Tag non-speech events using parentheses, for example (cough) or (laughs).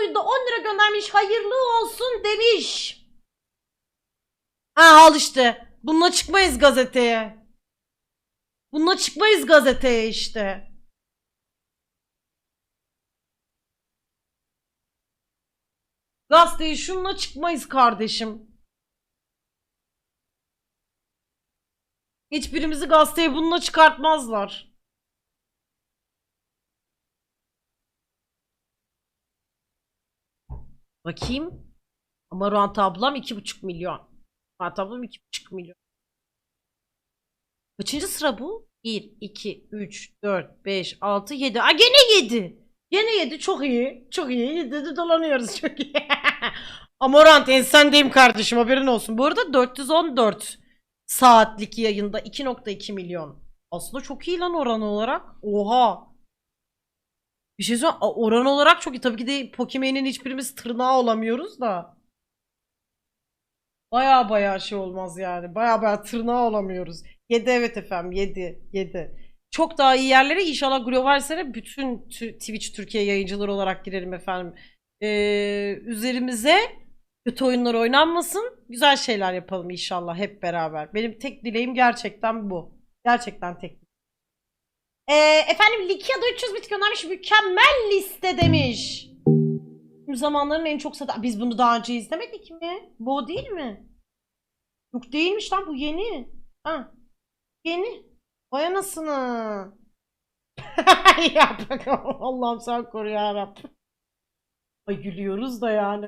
oyunda 10 lira göndermiş. Hayırlı olsun demiş. Ha al işte. Bununla çıkmayız gazeteye. Bununla çıkmayız gazeteye işte. Gazeteye şununla çıkmayız kardeşim. Hiçbirimizi gazeteye bununla çıkartmazlar. Bakayım. Ama Ruant ablam 2,5 milyon. Ruant ablam 2,5 milyon. Kaçıncı sıra bu? 1, 2, 3, 4, 5, 6, 7. Aa gene 7. Gene 7 çok iyi. Çok iyi. 7'de dolanıyoruz (laughs) çok iyi. Amorant ensendeyim kardeşim haberin olsun. Bu arada 414 saatlik yayında 2.2 milyon. Aslında çok iyi lan oran olarak. Oha. Bir şey söyleyeyim. Oran olarak çok iyi. Tabii ki de Pokemon'in hiçbirimiz tırnağı olamıyoruz da. Baya baya şey olmaz yani. Baya baya tırnağı olamıyoruz. 7 evet efendim 7. 7. Çok daha iyi yerlere inşallah Global Sene bütün tü- Twitch Türkiye yayıncıları olarak girelim efendim. Ee, üzerimize kötü oyunlar oynanmasın. Güzel şeyler yapalım inşallah hep beraber. Benim tek dileğim gerçekten bu. Gerçekten tek. Ee, efendim Likia'da 300 bit göndermiş. Mükemmel liste demiş. Tüm zamanların en çok satan... Biz bunu daha önce izlemedik mi? Bu değil mi? Yok değilmiş lan bu yeni. Ha. Yeni. Vay anasını. (laughs) ya Allah'ım sen koru yarabbim. Ay gülüyoruz da yani.